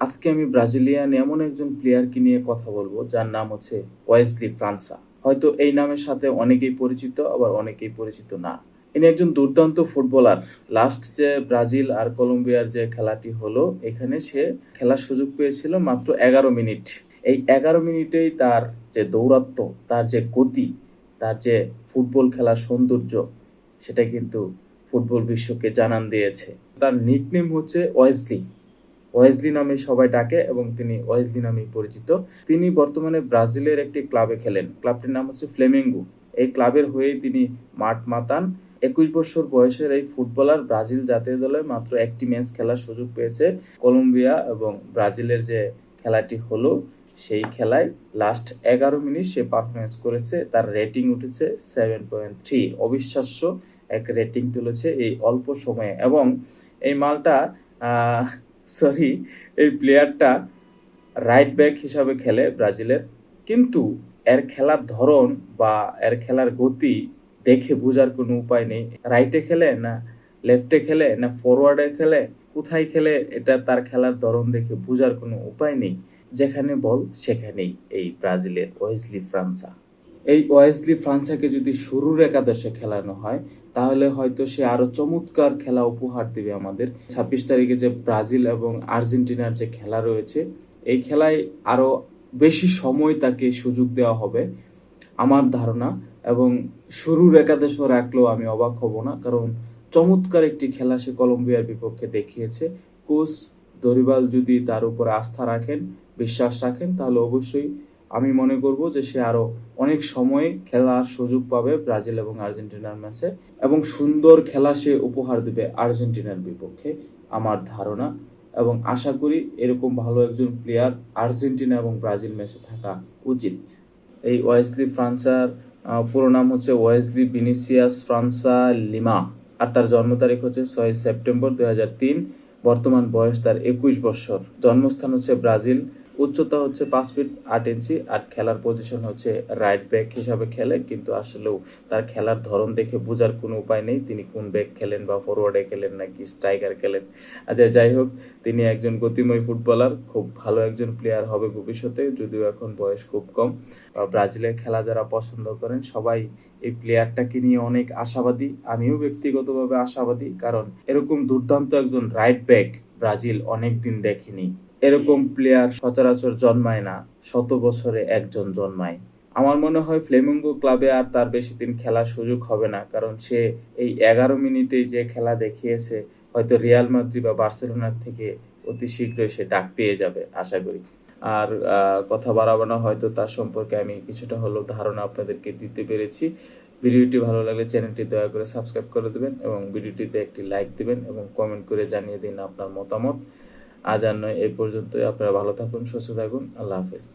আজকে আমি ব্রাজিলিয়ান এমন একজন প্লেয়ারকে নিয়ে কথা বলব, যার নাম হচ্ছে ওয়েসলি ফ্রান্সা হয়তো এই নামের সাথে অনেকেই পরিচিত, আবার অনেকেই পরিচিত না। ইনি একজন দুর্দান্ত ফুটবলার। লাস্ট যে ব্রাজিল আর কলম্বিয়ার যে খেলাটি হলো, এখানে সে খেলার সুযোগ পেয়েছিল মাত্র এগারো মিনিট। এই এগারো মিনিটেই তার যে দৌরাত্ম্য, তার যে গতি, তার যে ফুটবল খেলার সৌন্দর্য, সেটা কিন্তু ফুটবল বিশ্বকে জানান দিয়েছে। তার নিকনেম হচ্ছে ওয়েসলি ওয়েসলি নামে সবাই ডাকে এবং তিনি ওয়েসলি নামে পরিচিত। তিনি বর্তমানে ব্রাজিলের একটি ক্লাবে খেলেন। ক্লাবটির নাম হচ্ছে ফ্লেমেঙ্গো। এই ক্লাবের হয়েই তিনি মাঠ মাতান। একুশ বছর বয়সের এই ফুটবলার ব্রাজিল জাতীয় দলে মাত্র একটি ম্যাচ খেলার সুযোগ পেয়েছে। কলম্বিয়া এবং ব্রাজিলের যে খেলাটি হলো, সেই খেলায় লাস্ট এগারো মিনিট সে পারফরমেন্স করেছে। তার রেটিং উঠেছে সেভেন পয়েন্ট থ্রি অবিশ্বাস্য এক রেটিং তুলেছে এই অল্প সময়ে। এবং এই মালটা সরি, এই প্লেয়ারটা রাইট ব্যাক হিসাবে খেলে ব্রাজিলের। কিন্তু এর খেলার ধরন বা এর খেলার গতি দেখে বোঝার কোনো উপায় নেই। রাইটে খেলে না লেফটে খেলে না ফরওয়ার্ডে খেলে? কোথায় খেলে? এটা তার খেলার ধরন দেখে বোঝার কোনো উপায় নেই। যেখানে বল, সেখানেই এই ব্রাজিলের ওয়েসলি ফ্রান্সা এই ওয়েসলি ফ্রান্সাকে যদি শুরুর একাদশে খেলানো হয়, তাহলে হয়তো সে আরও চমৎকার খেলা উপহার দিবে আমাদের। ছাব্বিশ তারিখে যে ব্রাজিল এবং আর্জেন্টিনার যে খেলা রয়েছে, এই খেলায় আরও বেশি সময় তাকে সুযোগ দেওয়া হবে, আমার ধারণা। এবং শুরুর একাদশও রাখলেও আমি অবাক হব না, কারণ চমৎকার একটি খেলা সে কলম্বিয়ার বিপক্ষে দেখিয়েছে। কোচ দরিবাল যদি তার উপর আস্থা রাখেন, বিশ্বাস রাখেন, তাহলে অবশ্যই আমি মনে করব যে সে আরও অনেক সময় খেলার সুযোগ পাবে ব্রাজিল এবং আর্জেন্টিনার ম্যাচে, এবং সুন্দর খেলা সে উপহার দেবে আর্জেন্টিনার বিপক্ষে, আমার ধারণা। এবং আশা করি এরকম ভালো একজন প্লেয়ার আর্জেন্টিনা এবং ব্রাজিল ম্যাচে থাকা উচিত। এই ওয়েসলি ফ্রান্সার পুরো নাম হচ্ছে ওয়েসলি ভিনিসিয়াস ফ্রান্সা লিমা। আর তার জন্ম তারিখ হচ্ছে ছয় সেপ্টেম্বর দুই হাজার তিন। বর্তমান বয়স তার একুশ বছর। জন্মস্থান হচ্ছে ব্রাজিল। উচ্চতা হচ্ছে পাঁচ ফিট আট ইঞ্চি আর খেলার পজিশন হচ্ছে রাইট ব্যাক হিসাবে খেলে, কিন্তু আসলেও তার খেলার ধরন দেখে বোঝার কোনো উপায় নেই। তিনি কোন ব্যাক খেলেন বা ফরওয়ার্ডে খেলেন নাকি স্ট্রাইকার খেলেন? আচ্ছা যাই হোক, তিনি একজন গতিময় ফুটবলার খুব ভালো একজন প্লেয়ার হবে ভবিষ্যতে, যদিও এখন বয়স খুব কম। ব্রাজিলের খেলা যারা পছন্দ করেন, সবাই এই প্লেয়ারটাকে নিয়ে অনেক আশাবাদী। আমিও ব্যক্তিগতভাবে আশাবাদী, কারণ এরকম দুর্দান্ত একজন রাইট ব্যাক ব্রাজিল অনেক দিন দেখেনি। এরকম প্লেয়ার সচরাচর জন্মায় না, শত বছরে একজন জন্মায়। আমার মনে হয় ফ্লেমিঙ্গো ক্লাবে আর তার বেশি দিন খেলার সুযোগ হবে না, কারণ সে এই এগারো মিনিটেই যে খেলা দেখিয়েছে, হয়তো রিয়াল মাদ্রিদ বা বার্সেলোনার থেকে অতি শীঘ্রই সে ডাক পেয়ে যাবে, আশা করি। আর কথা বাড়াবো না, হয়তো তার সম্পর্কে আমি কিছুটা হলেও ধারণা আপনাদেরকে দিতে পেরেছি। ভিডিওটি ভালো লাগলে চ্যানেলটি দয়া করে সাবস্ক্রাইব করে দেবেন এবং ভিডিওটিতে একটি লাইক দিবেন এবং কমেন্ট করে জানিয়ে দিন আপনার মতামত। আজ আর নয় এই পর্যন্তই। আপনারা ভালো থাকুন সুস্থ থাকুন। আল্লাহ হাফেজ।